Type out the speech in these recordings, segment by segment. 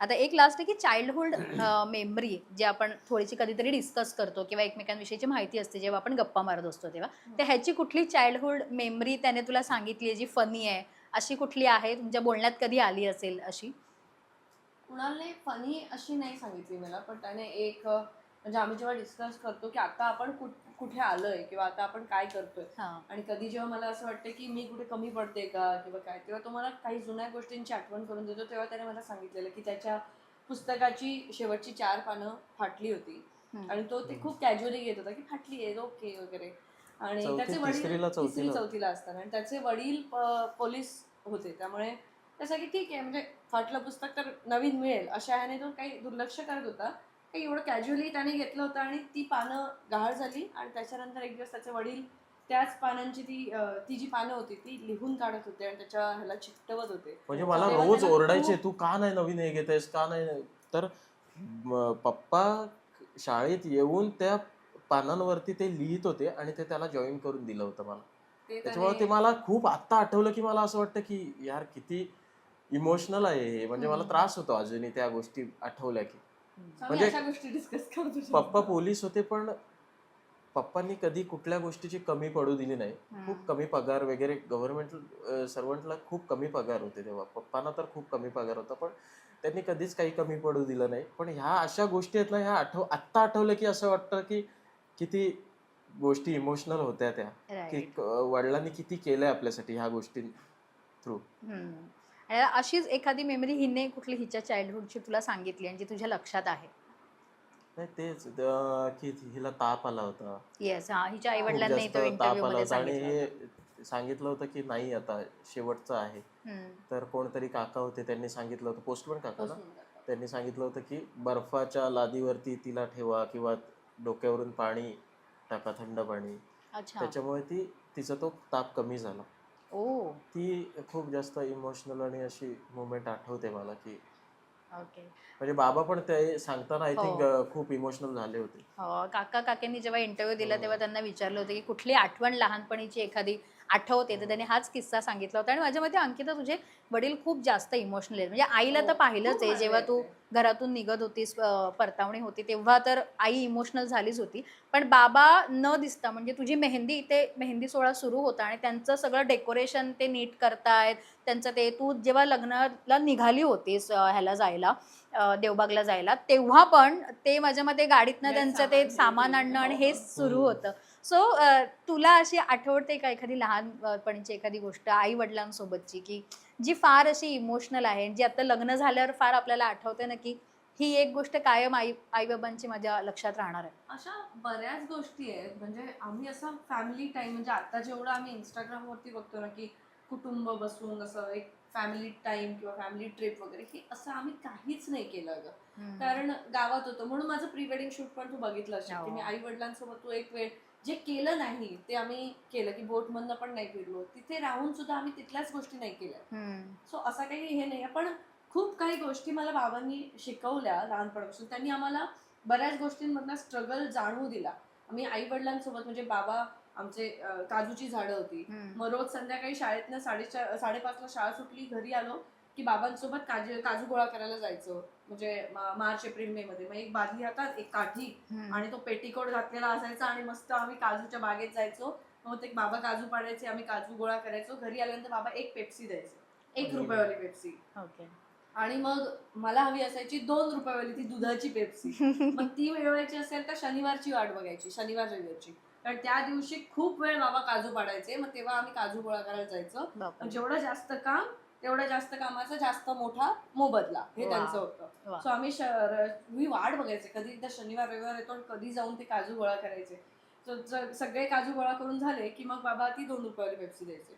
आता एक लास्ट आहे की चाइल्डहुड मेमरी जे आपण थोडीशी कधीतरी डिस्कस करतो किंवा एकमेकांविषयीची माहिती असते जेव्हा आपण गप्पा मारत असतो तेव्हा. तर ह्याची कुठली चाइल्डहुड मेमरी त्याने तुला सांगितली आहे जी फनी आहे? अशी कुठली आहे? तुमच्या बोलण्यात कधी आली असेल अशी? कुणाला फनी अशी नाही सांगितली मला पण त्याने एक म्हणजे आम्ही जेव्हा डिस्कस करतो की आता आपण कुठ- कुठे आलोय किंवा आता आपण काय करतोय. हा. आणि कधी जेव्हा मला असं वाटतं की मी कुठे कमी पडते का किंवा काय तेव्हा तो मला काही जुन्या गोष्टींची आठवण करून देतो. तेव्हा त्याने मला सांगितलेलं की त्याच्या पुस्तकाची शेवटची चार पानं फाटली होती. आणि तो ते खूप कॅज्युअली घेत होता की फाटली आहे ओके वगैरे. आणि त्याचे वडील तिसरी चौथीला. असताना. आणि त्याचे वडील पोलीस होते. त्यामुळे त्याचं की ठीक आहे. म्हणजे फाटलं पुस्तक तर नवीन मिळेल. अशा ह्याने तो काही दुर्लक्ष करत होता. काही एवढं कॅज्युअली त्याने घेतलं होतं आणि ती पानं गहाळ झाली आणि त्याच्यानंतर एक दिवस त्याचे वडील त्याच पानांची ती ती जी पानं होती ती लिहून काढत होते आणि त्याच्या ह्याला चिकटवत होते. म्हणजे मला रोज ओरडायचे तू का नाही नवीन हे घेतेस का नाही? तर पप्पा शाळेत येऊन त्या पानांवरती ते लिहित होते आणि ते त्याला जॉईन करून दिलं होतं मला. त्याच्यामुळे ते मला खूप आत्ता आठवलं की मला असं वाटतं की यार किती इमोशनल आहे हे. म्हणजे मला. त्रास होतो अजूनही त्या गोष्टी आठवल्या की. म्हणजे अशा गोष्टी डिस्कस करतो पप्पा पोलीस होते पण पप्पांनी कधी कुठल्या गोष्टीची कमी पडू दिली नाही. खूप कमी पगार वगैरे गव्हर्नमेंट सर्वंटला खूप कमी पगार होते तेव्हा. पप्पांना तर खूप कमी पगार होता पण त्यांनी कधीच काही कमी पडू दिलं नाही. पण ह्या अशा गोष्टी आहेत ना ह्या आठव आत्ता आठवलं की असं वाटतं की किती गोष्टी इमोशनल होत्या त्या. की वडिलांनी किती केलंय आपल्यासाठी ह्या गोष्टी थ्रू. आणि अशीच एखादी मेमरी हिने कुठली हिच्या चाइल्डहुडची तुला सांगितली आणि जी तुझ्या लक्षात आहे? नाही तेच. की हिला ताप आला होता. येस हा हिच्या आई खूप वडिलांनी जास्त तो ताप इंटरव्ह्यू आला मध्ये होता आणि सांगितलं होतं. हे सांगितलं होतं की नाही आता शेवटचं आहे. हम्म. तर कोणतरी काका होते त्यांनी सांगितलं होतं पोस्टमन काका ना. त्यांनी सांगितलं होतं की बर्फाच्या लादीवरती तिला ठेवा किंवा डोक्यावरून पाणी टाका थंड पाणी. अच्छा. त्याच्यामुळे ती तिचा तो ताप कमी झाला. ओ ती खूप जास्त इमोशनल आणि अशी मुवमेंट आठवते मला की ओके म्हणजे बाबा पण ते सांगताना आय हो. थिंक खूप इमोशनल झाले होते हो, काका काकांनी जेव्हा इंटरव्ह्यू दिला हो. तेव्हा त्यांना विचारलं होतं की कुठली आठवण लहानपणीची एखादी आठवते तर त्यांनी हाच किस्सा सांगितला होता आणि माझ्या मते अंकिता तुझे वडील खूप जास्त इमोशनल आहेत म्हणजे आईला तर हो, पाहिलंच आहे जेव्हा तू. घरातून निघत होतीस परतावणी होती तेव्हा तर आई इमोशनल झालीच होती पण बाबा न दिसता म्हणजे तुझी मेहंदी इथे मेहंदी सोहळा सुरू होता आणि त्यांचं सगळं डेकोरेशन ते नीट करतायत त्यांचं ते तू जेव्हा लग्नाला निघाली होतीस ह्याला जायला देवबागला जायला तेव्हा पण ते माझ्या मते गाडीतनं त्यांचं ते सामान. आणणं आणि हो, हेच हो. सुरू. होतं सो तुला अशी आठवते का एखादी लहानपणीची एखादी गोष्ट आई वडिलांसोबतची की जी फार अशी इमोशनल आहे जी आता लग्न झाल्यावर फार आपल्याला आठवते ना की ही एक गोष्ट कायम आई आई बाबांची माझ्या लक्षात राहणार आहे? अशा बऱ्याच गोष्टी आहेत. म्हणजे आम्ही असं फॅमिली टाइम म्हणजे आता जेवढं आम्ही इंस्टाग्राम वरती बघतो ना की कुटुंब बसून असं एक फॅमिली टाइम किंवा फॅमिली ट्रिप वगैरे हे असं आम्ही काहीच नाही केलं ग कारण गावात होतं. म्हणून माझं प्री वेडिंग शूट पण तू बघितलं असेल की हो. मी आई वडिलांसोबत तू एक वेळ जे केलं नाही ते आम्ही केलं की बोट मधनं पण नाही फिरलो. तिथे राहून सुद्धा आम्ही तिथल्याच गोष्टी नाही केल्या. सो असा काही हे नाही पण खूप काही गोष्टी मला बाबांनी शिकवल्या लहानपणापासून. त्यांनी आम्हाला बऱ्याच गोष्टींमधला स्ट्रगल जाणवू दिला. आम्ही आई वडिलांसोबत म्हणजे बाबा आमचे काजूची झाडं होती. मग रोज संध्याकाळी शाळेतनं साडेचार साडेपाचला शाळा सुटली घरी आलो की बाबांसोबत काजू काजू गोळा करायला जायचो. म्हणजे मार्च एप्रिल मे मध्ये. मग एक बादली हातात एक काठी. आणि तो पेटीकोट घातलेला असायचा आणि मस्त आम्ही काजूच्या बागेत जायचो. मग ते बाबा काजू पाडायचे आम्ही काजू गोळा करायचो. घरी आल्यानंतर बाबा एक पेप्सी द्यायचे. एक. रुपयावाली पेप्सी. ओके. आणि मग मला हवी असायची दोन रुपयावाली ती दुधाची पेप्सी. मग ती मिळवायची असेल तर शनिवारची वाट बघायची शनिवार रविवारची. कारण त्या दिवशी खूप वेळ बाबा काजू पाडायचे. मग तेव्हा आम्ही काजू गोळा करायला जायचो. जेवढं जास्त काम तेवढं जास्त कामाचा जास्त मोठा मोबदला हे. त्यांचं होतं. सो आम्ही मी वाट बघायचे. कधी एकदा शनिवार रविवार येतो कधी जाऊन ते काजू गोळा करायचे. सगळे काजू गोळा करून झाले की मग बाबा ती दोन रुपयावाली पेप्सी द्यायचे.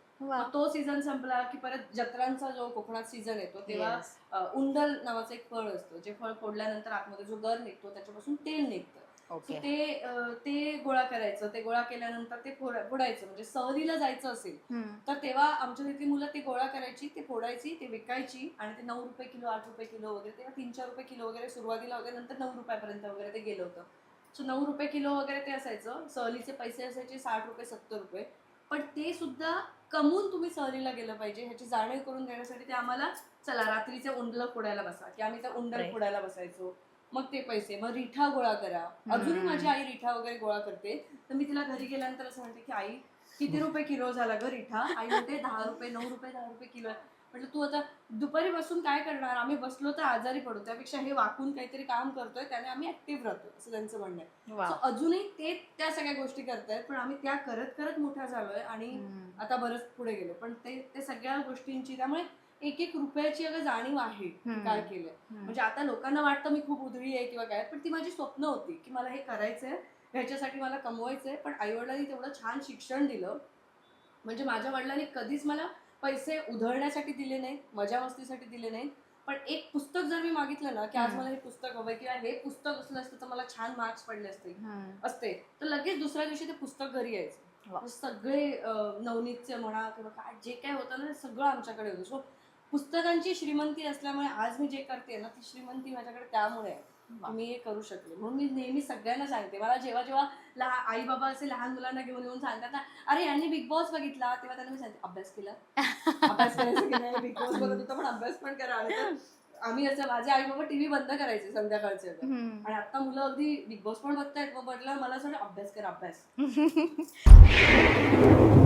तो सीझन संपला की परत जत्रांचा जो कोकणात सीझन येतो तेव्हा उंडल नावाचं एक फळ असतं. जे फळ फोडल्यानंतर आतमध्ये जो गर निघतो त्याच्यापासून तेल निघतं. So ओके ते अ, ते गोळा करायचं. ते गोळा केल्यानंतर ते फोड- फोडायचं. म्हणजे सहलीला जायचं असेल हम्म. तर तेव्हा आमच्या तिथली मुलं ते गोळा करायची ते फोडायची ते विकायची आणि ते नऊ रुपये किलो आठ रुपये किलो वगैरे तेव्हा तीन चार रुपये किलो वगैरे सुरुवातीला होते नंतर नऊ रुपयापर्यंत वगैरे ते गेलं होतं. सो नऊ रुपये किलो वगैरे ते असायचं. सहलीचे पैसे असायचे साठ रुपये सत्तर रुपये. पण ते सुद्धा कमवून तुम्ही सहलीला गेलं पाहिजे. ह्याची जाणीव करून देण्यासाठी ते आम्हाला चला रात्रीचे उंडलं फोडायला बसा. की आम्ही त्या उंडल Right. फोडायला बसायचो. मग ते पैसे मग रिठा गोळा करा. अजूनही. माझी आई रिठा वगैरे गोळा करते. तर मी तिला घरी गेल्यानंतर असं म्हणते की आई किती रुपये किलो झाला ग रिठा? आई म्हणते दहा रुपये नऊ रुपये दहा रुपये किलो आहे." म्हटलं तू आता दुपारी बसून काय करणार? आम्ही बसलो तर आजारी पडू. त्यापेक्षा हे वाकून काहीतरी काम करतोय त्याने आम्ही ऍक्टिव्ह राहतो. असं त्यांचं म्हणणं आहे. So, अजूनही ते त्या सगळ्या गोष्टी करतायत पण आम्ही त्या करत करत मोठ्या झालोय आणि. आता बरंच पुढे गेलो. पण ते ते सगळ्या गोष्टींची त्यामुळे एक एक रुपयाची अगं जाणीव आहे. काय केलंय. म्हणजे आता लोकांना वाटतं मी खूप उधळी आहे किंवा काय पण ती माझी स्वप्न होती की मला हे करायचंय ह्याच्यासाठी मला कमवायचंय पण आईवडिलांनी तेवढं छान शिक्षण दिलं म्हणजे माझ्या वडिलांनी कधीच मला पैसे उधळण्यासाठी दिले नाहीत मजा मस्तीसाठी दिले नाहीत पण एक पुस्तक जर मी मागितलं ना की आज. मला हे पुस्तक हवंय किंवा हे पुस्तक असलं असतं तर मला छान मार्क्स पडले असते. असते तर लगेच दुसऱ्या दिवशी ते पुस्तक घरी. यायचं सगळे नवनीतचे म्हणा किंवा काय जे काय होतं ना सगळं आमच्याकडे होतं सो पुस्तकांची श्रीमंती असल्यामुळे आज मी जे करते ना ती श्रीमंती माझ्याकडे त्यामुळे आहे. मी हे करू शकले. म्हणून मी नेहमी सगळ्यांना सांगते. मला जेव्हा जेव्हा लहान आई बाबा असे लहान मुलांना घेऊन येऊन सांगतात ना अरे यांनी बिग बॉस बघितला. तेव्हा त्यांना मी सांगते अभ्यास केला. अभ्यास करायचा बिग बॉस बघत होता पण अभ्यास पण करा. आम्ही असं माझे आई बाबा टीव्ही बंद करायचे संध्याकाळचे. आणि आता मुलं अगदी बिग बॉस पण बघतायत मग म्हटलं मला असं अभ्यास कर अभ्यास.